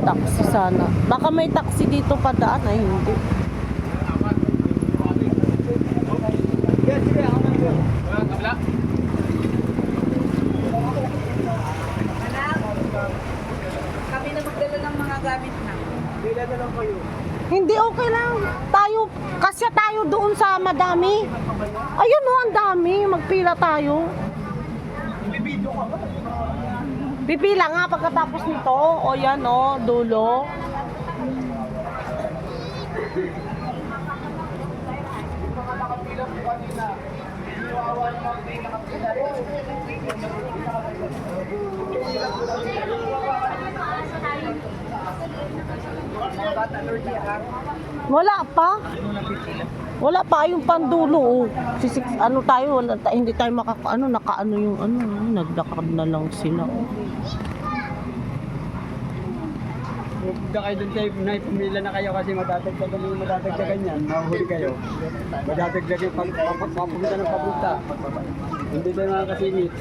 Taxi sana. Baka may taxi dito padaan ay hindi. Kami na magdala ng mga gamit na. Dala na lang kayo. Hindi okay lang. Tayo, kasi tayo doon sa madami. Ayun o, ang dami. Magpila tayo. Pipila nga pagkatapos nito. O yan o, dulo. Wala pa. Wala pa yung pandulo. Oh. Sisik, ano tayo, wala, hindi tayo makaka, ano, nakaano yung ano, naglakad na lang sila. oh. Punta kayo dun sa na pumila na kayo kasi madadagdagan yung madadagdagan yan. Mahuli kayo. Madadagdagan yung pag- pag- papunta ng papunta. Hindi tayo makakasingit.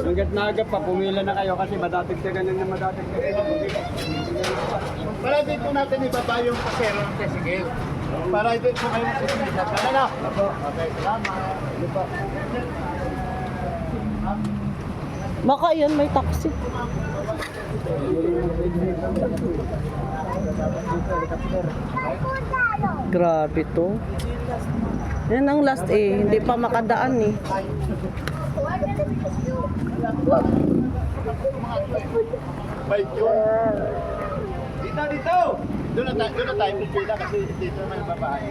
Hanggat naagap pa, pumila na kayo kasi madadagdagan na ng madadagdagan. Para dito natin ibaba yung pasero ng Tesigil. Para dito po kayo magsisimilap. Ano na? Okay, salamat. Baka yan may taxi. Grabe to. Yan ang last eh, hindi pa makadaan eh. Dito, dito! Doon na, tayo- doon na tayo kasi dito naman yung babae.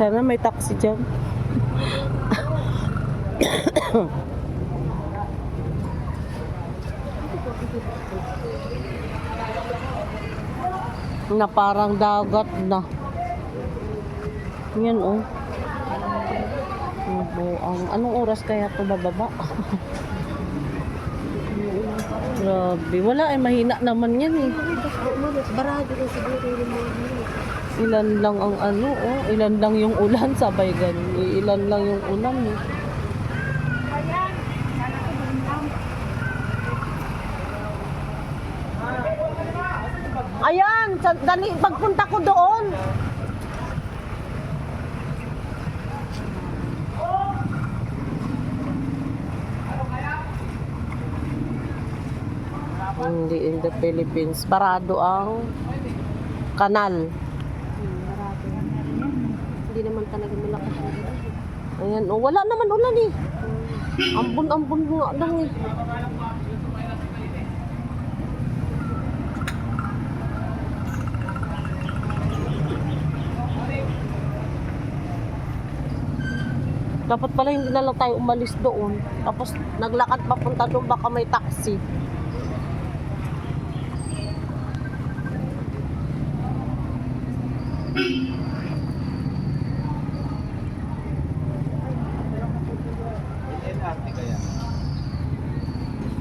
Sana may taxi dyan. na parang dagat na. Yan oh. Ang anong oras kaya to bababa? Grabe, wala eh mahina naman yan eh. Barado na siguro yung Ilan lang ang ano, oh, ilan lang yung ulan, sabay ganun. Ilan lang yung ulan eh. Ayan, dali, pagpunta ko doon. Hindi in the Philippines. Parado ang kanal. Hindi naman talaga malakas yung ulan. Ayan, oh, wala naman ulan eh. Ambon-ambon nga lang eh. Dapat pala hindi na lang tayo umalis doon. Tapos naglakad papunta doon baka may taxi.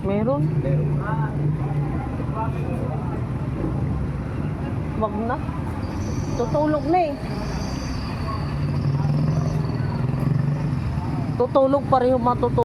Meron? Wag na. Tutulog na eh. Tutulog pa rin yung matutulog.